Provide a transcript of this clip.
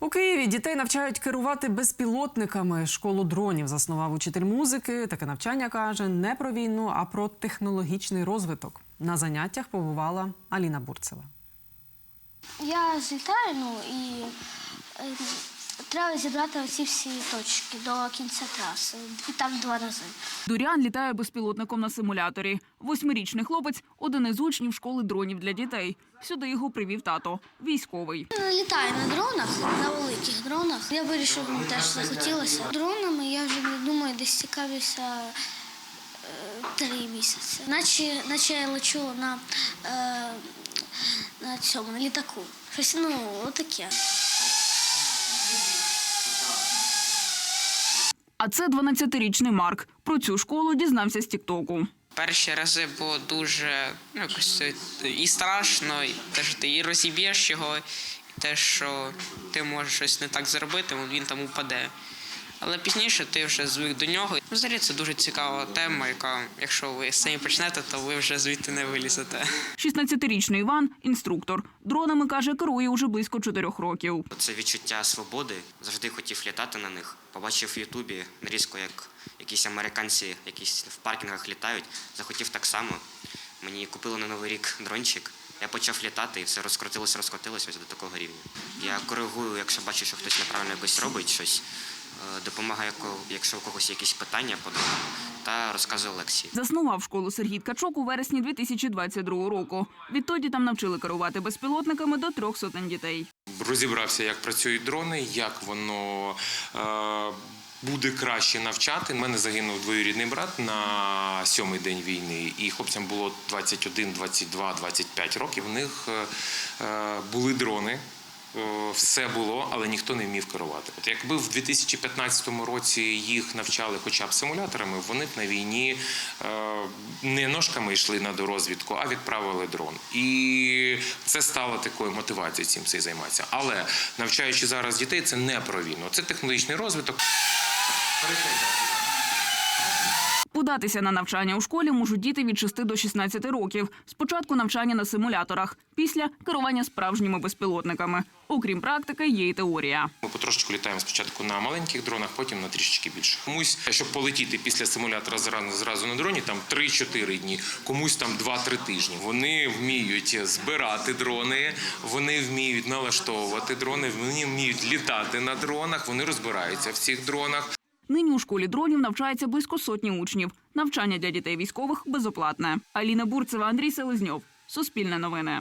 У Києві дітей навчають керувати безпілотниками. Школу дронів заснував учитель музики. Таке навчання каже не про війну, а про технологічний розвиток. На заняттях побувала Аліна Бурцева. Я злітаю, ну і е, треба зібрати оці всі точки до кінця траси. І так два рази. Дурян літає безпілотником на симуляторі. Восьмирічний хлопець один із учнів школи дронів для дітей. Сюди його привів тато, військовий. Я Літаю на дронах, на великих дронах. Я вирішив, мені теж захотілося. Дронами я вже не думаю, десь цікавлюся е, три місяці. Наче, наче я лечу на, е, на цьому, на літаку. Щось, ну, отаке. А це 12-річний Марк. Про цю школу дізнався з Тіктоку. Перші рази було дуже ну, якось і страшно, і те, що ти і розіб'єш його, і те, що ти можеш щось не так зробити, він там упаде. Але пізніше ти вже звик до нього. Ну, Взагалі це дуже цікава тема, яка, якщо ви самі почнете, то ви вже звідти не вилізете. 16-річний Іван інструктор. Дронами каже, керує уже близько чотирьох років. Це відчуття свободи. Завжди хотів літати на них. Побачив в Ютубі нарізку, як якісь американці якісь в паркінгах літають. Захотів так само. Мені купили на новий рік дрончик. Я почав літати і все розкрутилося, розкрутилося ось до такого рівня. Я коригую, якщо бачу, що хтось неправильно якось робить щось, е, допомагаю, ко- якщо у когось якісь питання по та розказую лекції. Заснував школу Сергій Ткачук у вересні 2022 року. Відтоді там навчили керувати безпілотниками до трьох сотень дітей. розібрався, як працюють дрони, як воно е, буде краще навчати. У мене загинув двоюрідний брат на сьомий день війни, і хлопцям було 21, 22, 25 років. У них е, е, були дрони. е, Все було, але ніхто не вмів керувати. От якби в 2015 році їх навчали хоча б симуляторами, вони б на війні не ножками йшли на дорозвідку, а відправили дрон. І це стало такою мотивацією цим цим займатися. Але навчаючи зараз дітей, це не про війну, це технологічний розвиток. Податися на навчання у школі можуть діти від 6 до 16 років. Спочатку навчання на симуляторах, після керування справжніми безпілотниками. Окрім практики, є й теорія. Ми потрошечку літаємо спочатку на маленьких дронах, потім на трішечки більше. Комусь, щоб полетіти після симулятора зразу, зразу на дроні, там 3-4 дні, комусь там 2-3 тижні. Вони вміють збирати дрони, вони вміють налаштовувати дрони, вони вміють літати на дронах, вони розбираються в цих дронах. Нині у школі дронів навчається близько сотні учнів. Навчання для дітей військових безоплатне. Аліна Бурцева, Андрій Селезньов. Суспільне новини.